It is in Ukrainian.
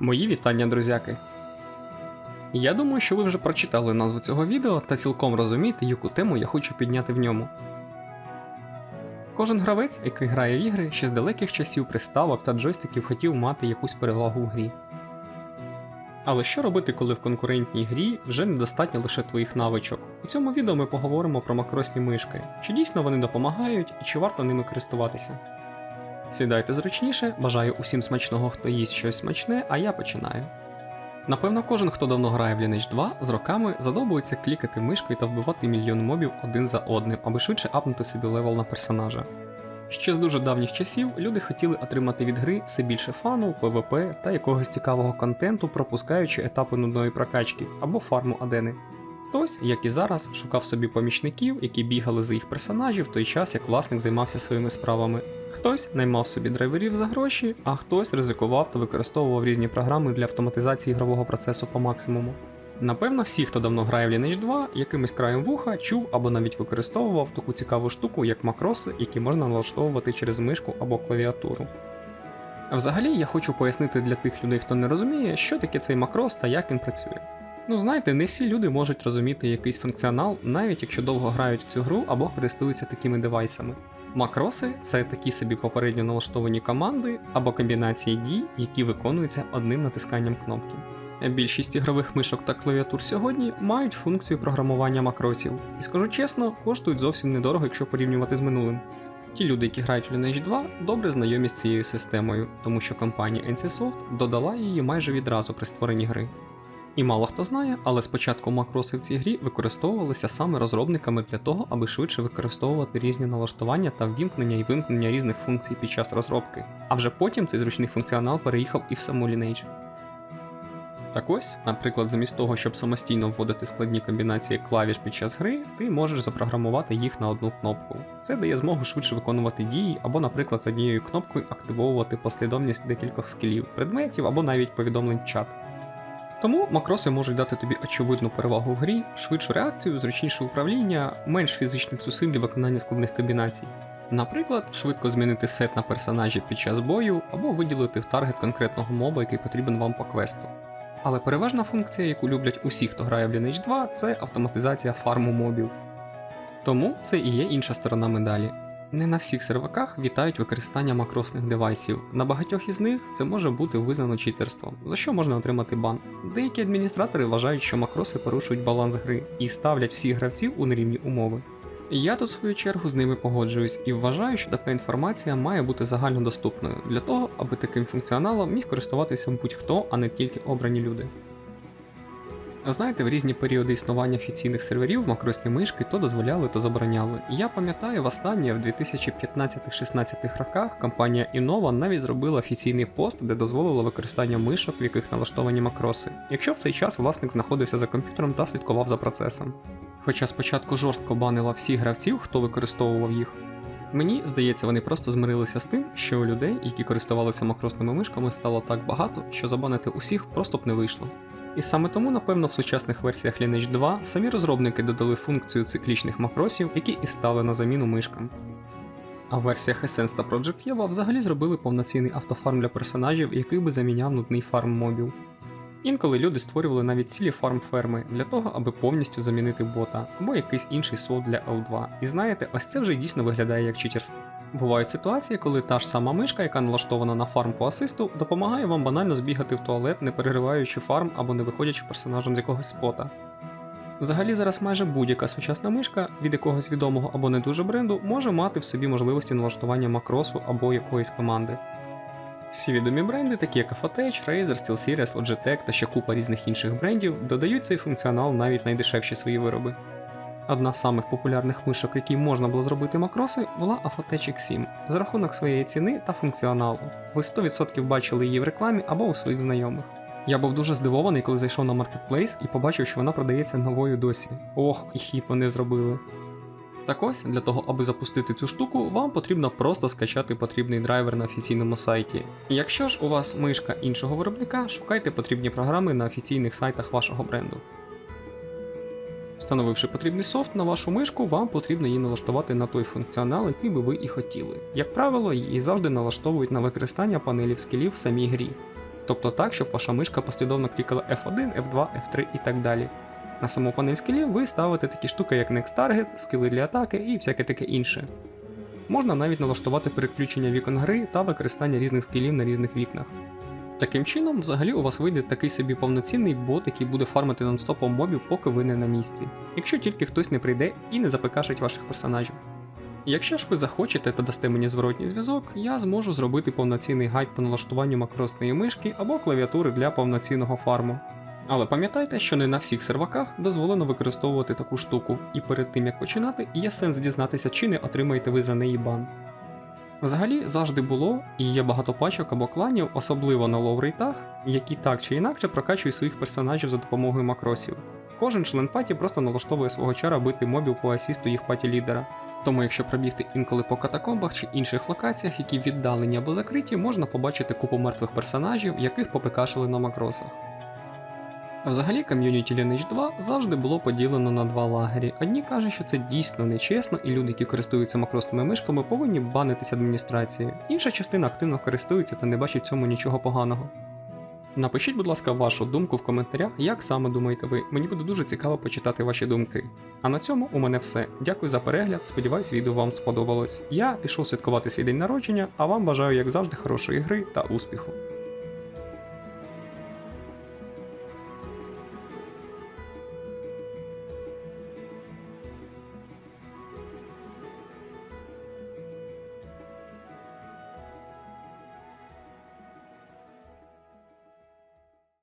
Мої вітання, друзяки. Я думаю, що ви вже прочитали назву цього відео та цілком розумієте, яку тему я хочу підняти в ньому. Кожен гравець, який грає в ігри, ще з далеких часів приставок та джойстиків хотів мати якусь перевагу в грі. Але що робити, коли в конкурентній грі вже недостатньо лише твоїх навичок? У цьому відео ми поговоримо про макросні мишки, чи дійсно вони допомагають і чи варто ними користуватися. Сідайте зручніше, бажаю усім смачного, хто їсть щось смачне, а я починаю. Напевно, кожен, хто давно грає в Lineage 2, з роками задобується клікати мишкою та вбивати мільйон мобів один за одним, аби швидше апнути собі левел на персонажа. Ще з дуже давніх часів люди хотіли отримати від гри все більше фану, ПВП та якогось цікавого контенту, пропускаючи етапи нудної прокачки або фарму адени. Хтось, як і зараз, шукав собі помічників, які бігали за їх персонажів в той час, як власник займався своїми справами. Хтось наймав собі драйверів за гроші, а хтось ризикував та використовував різні програми для автоматизації ігрового процесу по максимуму. Напевно, всі, хто давно грає в Lineage 2, якимось краєм вуха чув або навіть використовував таку цікаву штуку, як макроси, які можна налаштовувати через мишку або клавіатуру. Взагалі, я хочу пояснити для тих людей, хто не розуміє, що таке цей макрос та як він працює. Ну знаєте, не всі люди можуть розуміти якийсь функціонал, навіть якщо довго грають в цю гру або користуються такими девайсами. Макроси це такі собі попередньо налаштовані команди або комбінації дій, які виконуються одним натисканням кнопки. Більшість ігрових мишок та клавіатур сьогодні мають функцію програмування макросів, і скажу чесно, коштують зовсім недорого, якщо порівнювати з минулим. Ті люди, які грають в Lineage 2, добре знайомі з цією системою, тому що компанія NCSoft додала її майже відразу при створенні гри. І мало хто знає, але спочатку макроси в цій грі використовувалися саме розробниками для того, аби швидше використовувати різні налаштування та ввімкнення і вимкнення різних функцій під час розробки. А вже потім цей зручний функціонал переїхав і в саму Lineage. Так ось, наприклад, замість того, щоб самостійно вводити складні комбінації клавіш під час гри, ти можеш запрограмувати їх на одну кнопку. Це дає змогу швидше виконувати дії, або, наприклад, однією кнопкою активовувати послідовність декількох скілів, предметів або навіть повідомлень в чат. Тому макроси можуть дати тобі очевидну перевагу в грі, швидшу реакцію, зручніше управління, менш фізичних зусиль для виконання складних комбінацій. Наприклад, швидко змінити сет на персонажі під час бою або виділити в таргет конкретного моба, який потрібен вам по квесту. Але переважна функція, яку люблять усі, хто грає в Lineage 2, це автоматизація фарму мобів. Тому це і є інша сторона медалі. Не на всіх серваках вітають використання макросних девайсів. На багатьох із них це може бути визнано читерством, за що можна отримати бан. Деякі адміністратори вважають, що макроси порушують баланс гри і ставлять всіх гравців у нерівні умови. Я тут в свою чергу з ними погоджуюсь і вважаю, що така інформація має бути загальнодоступною для того, аби таким функціоналом міг користуватися будь-хто, а не тільки обрані люди. Знаєте, в різні періоди існування офіційних серверів макросні мишки то дозволяли, то забороняли. Я пам'ятаю, востаннє в 2015-16 роках компанія Innova навіть зробила офіційний пост, де дозволила використання мишок, в яких налаштовані макроси, якщо в цей час власник знаходився за комп'ютером та слідкував за процесом. Хоча спочатку жорстко банила всіх гравців, хто використовував їх. Мені здається, вони просто змирилися з тим, що у людей, які користувалися макросними мишками, стало так багато, що забанити усіх просто б не вийшло. І саме тому, напевно, в сучасних версіях Lineage 2 самі розробники додали функцію циклічних макросів, які і стали на заміну мишкам. А в версіях Essence та Project Eva взагалі зробили повноцінний автофарм для персонажів, який би заміняв нудний фарм мобів. Інколи люди створювали навіть цілі фарм-ферми для того, аби повністю замінити бота або якийсь інший сол для L2. І знаєте, ось це вже дійсно виглядає як читерство. Бувають ситуації, коли та ж сама мишка, яка налаштована на фарм по асисту, допомагає вам банально збігати в туалет, не перериваючи фарм або не виходячи персонажем з якогось спота. Взагалі зараз майже будь-яка сучасна мишка від якогось відомого або не дуже бренду може мати в собі можливості налаштування макросу або якоїсь команди. Всі відомі бренди, такі як Afatech, Razer, SteelSeries, Logitech та ще купа різних інших брендів, додають цей функціонал навіть найдешевші свої вироби. Одна з самих популярних мишок, які можна було зробити макроси, була Afatech X7 за рахунок своєї ціни та функціоналу. Ви 100% бачили її в рекламі або у своїх знайомих. Я був дуже здивований, коли зайшов на маркетплейс і побачив, що вона продається новою досі. Ох, і хіт вони зробили. Так ось, для того, аби запустити цю штуку, вам потрібно просто скачати потрібний драйвер на офіційному сайті. Якщо ж у вас мишка іншого виробника, шукайте потрібні програми на офіційних сайтах вашого бренду. Встановивши потрібний софт на вашу мишку, вам потрібно її налаштувати на той функціонал, який би ви і хотіли. Як правило, її завжди налаштовують на використання панелів скілів в самій грі. Тобто так, щоб ваша мишка послідовно клікала F1, F2, F3 і так далі. На саму панель скілів ви ставите такі штуки, як Next Target, скіли для атаки і всяке таке інше. Можна навіть налаштувати переключення вікон гри та використання різних скілів на різних вікнах. Таким чином, взагалі у вас вийде такий собі повноцінний бот, який буде фармити нонстопом мобів, поки ви не на місці, якщо тільки хтось не прийде і не запекашить ваших персонажів. Якщо ж ви захочете та дасте мені зворотній зв'язок, я зможу зробити повноцінний гайд по налаштуванню макросної мишки або клавіатури для повноцінного фарму. Але пам'ятайте, що не на всіх серваках дозволено використовувати таку штуку, і перед тим як починати, є сенс дізнатися, чи не отримаєте ви за неї бан. Взагалі завжди було і є багато пачок або кланів, особливо на лоу-рейтах, які так чи інакше прокачують своїх персонажів за допомогою макросів. Кожен член паті просто налаштовує свого чара бити мобів по асісту їх паті лідера. Тому якщо пробігти інколи по катакомбах чи інших локаціях, які віддалені або закриті, можна побачити купу мертвих персонажів, яких попекашили на макросах. Взагалі, ком'юніті Lineage 2 завжди було поділено на два лагері. Одні кажуть, що це дійсно нечесно, і люди, які користуються макросними мишками, повинні банитися адміністрацією. Інша частина активно користується та не бачить цьому нічого поганого. Напишіть, будь ласка, вашу думку в коментарях, як саме думаєте ви. Мені буде дуже цікаво почитати ваші думки. А на цьому у мене все. Дякую за перегляд. Сподіваюсь, відео вам сподобалось. Я пішов святкувати свій день народження, а вам бажаю, як завжди, хорошої гри та успіху.